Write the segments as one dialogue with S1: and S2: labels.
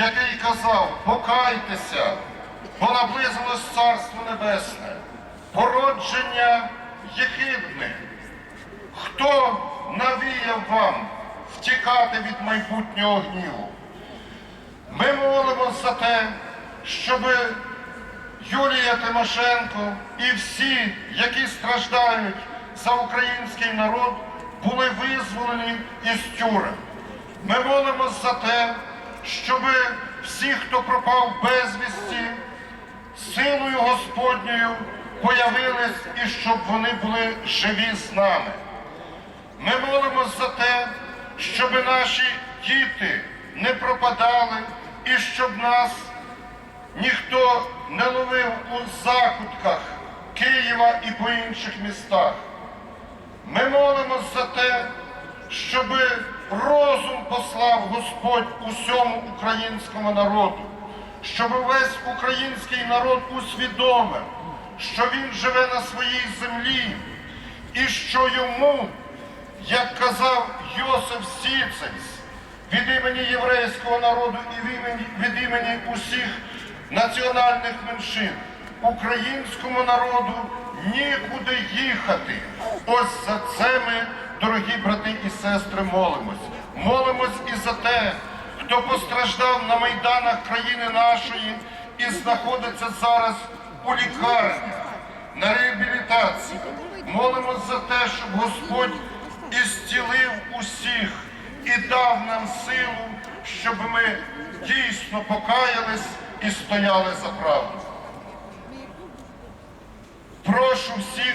S1: який казав, покайтеся, бо наблизилось Царство Небесне, породження єхидних. Хто навіяв вам втікати від майбутнього гніву? Ми молимось за те, щоб Юлія Тимошенко і всі, які страждають за український народ, були визволені із тюрем. Ми молимось за те, щоб всі, хто пропав безвісті, силою Господньою появились і щоб вони були живі з нами. Ми молимось за те, щоб наші діти не пропадали і щоб нас ніхто не ловив у закутках Києва і по інших містах. Ми молимось за те, щоб розум послав Господь усьому українському народу, щоб весь український народ усвідомив, що він живе на своїй землі і що йому, як казав Йосиф Сіцець, від імені єврейського народу і від імені, від імені усіх національних меншин, українському народу нікуди їхати. Ось за це ми, дорогі брати і сестри, молимось. Молимось і за те, хто постраждав на майданах країни нашої і знаходиться зараз у лікарнях, на реабілітації. Молимось за те, щоб Господь ісцілив усіх і дав нам силу, щоб ми дійсно покаялись і стояли за правду. Прошу всіх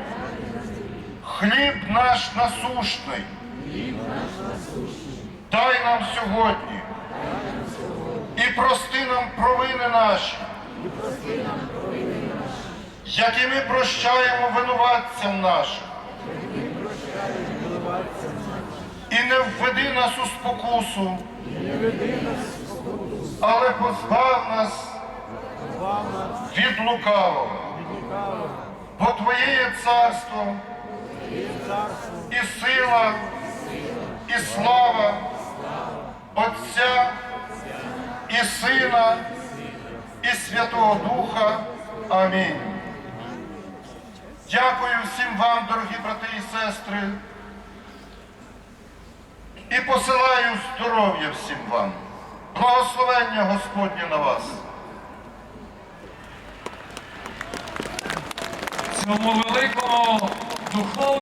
S1: Хліб наш насущний. Дай нам сьогодні. І прости нам провини наші. Як і ми прощаємо винуватцям нашим. І не введи нас у спокусу, але позбав нас від лукавого. Бо Твоє є царство, і сила, і слава Отця, і Сина, і Святого Духа. Амінь. Дякую всім вам, дорогі брати і сестри, і посилаю здоров'я всім вам. Благословення Господнє на вас.
S2: цьому великому духовному